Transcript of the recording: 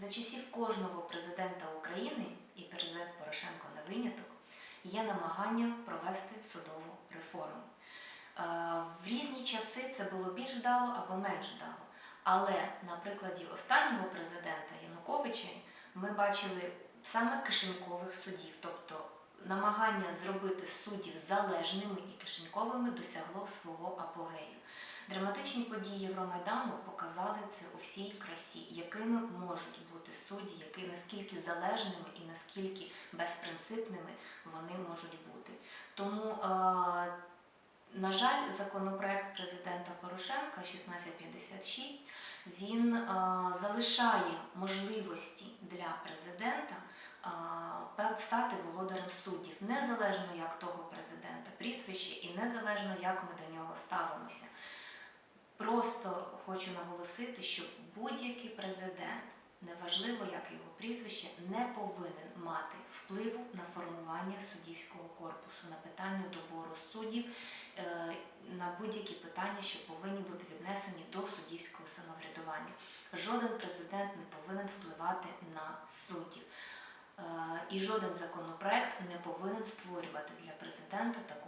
За часів кожного президента України, і президент Порошенко не виняток, є намагання провести судову реформу. Е, В різні часи це було більш вдало або менш вдало. Але на прикладі останнього президента Януковича ми бачили саме кишенькових суддів, тобто намагання зробити суддів залежними і кишеньковими досягло свого апогею. Драматичні події Євромайдану показали це у всій красі, якими можуть бути судді, які наскільки залежними і наскільки безпринципними вони можуть бути. Тому, е, на жаль, законопроект президента Порошенка 1656 він е, залишає можливості для президента е, стати володарем суддів, незалежно як того президента прізвище і незалежно як ми до нього ставимося. Просто хочу наголосити, що будь-який президент, неважливо як його прізвище, не повинен мати впливу на формування суддівського корпусу, на питання добору суддів, е, на будь-які питання, що повинні бути віднесені до суддівського самоврядування. Жоден президент не повинен впливати на суддів. Е, І жоден законопроект не повинен створювати для президента таку.